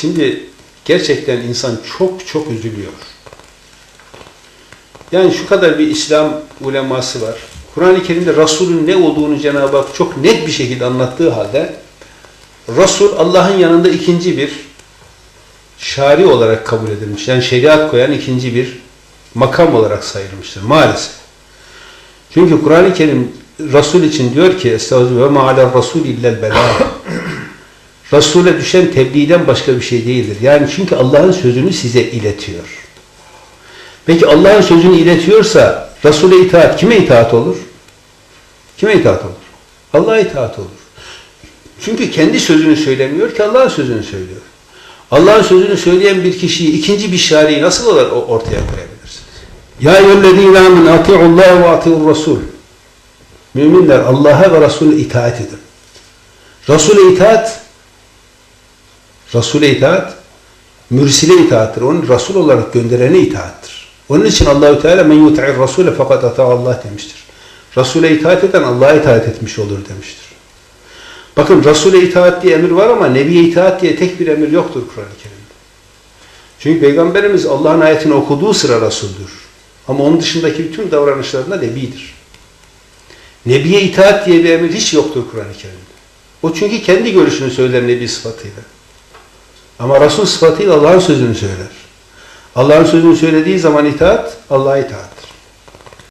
Şimdi gerçekten insan çok çok üzülüyor. Yani şu kadar bir İslam uleması var. Kur'an-ı Kerim'de Resul'ün ne olduğunu Cenab-ı Hak çok net bir şekilde anlattığı halde Resul Allah'ın yanında ikinci bir şari olarak kabul edilmiş. Yani şeriat koyan ikinci bir makam olarak sayılmıştır maalesef. Çünkü Kur'an-ı Kerim Resul için diyor ki Estağfirullah ve ma'aler Resul illel bela. Resul'e düşen tebliğden başka bir şey değildir. Yani çünkü Allah'ın sözünü size iletiyor. Peki Allah'ın sözünü iletiyorsa Resul'e itaat kime itaat olur? Kime itaat olur? Allah'a itaat olur. Çünkü kendi sözünü söylemiyor ki Allah'ın sözünü söylüyor. Allah'ın sözünü söyleyen bir kişiyi ikinci bir şariyi nasıl olarak ortaya koyabilirsiniz? Ya eyyühellezîne âmen ati'ullâhe ve ati'ur Rasul. Müminler Allah'a ve Resul'e itaat edin. Resul'e itaat Resul'e itaat mürsile itaattir. Onun Resul olarak gönderene itaattir. Onun için Allahü Teala men yut'ir Rasule fakat ata Allah demiştir. Resul'e itaat eden Allah'a itaat etmiş olur demiştir. Bakın Resul'e itaat diye emir var ama Nebi'ye itaat diye tek bir emir yoktur Kur'an-ı Kerim'de. Çünkü Peygamberimiz Allah'ın ayetini okuduğu sıra Resul'dür. Ama onun dışındaki bütün davranışlarında Nebi'dir. Nebiye itaat diye bir emir hiç yoktur Kur'an-ı Kerim'de. O çünkü kendi görüşünü söyler Nebi sıfatıyla. Ama Resul sıfatıyla Allah'ın sözünü söyler. Allah'ın sözünü söylediği zaman itaat, Allah'a itaat.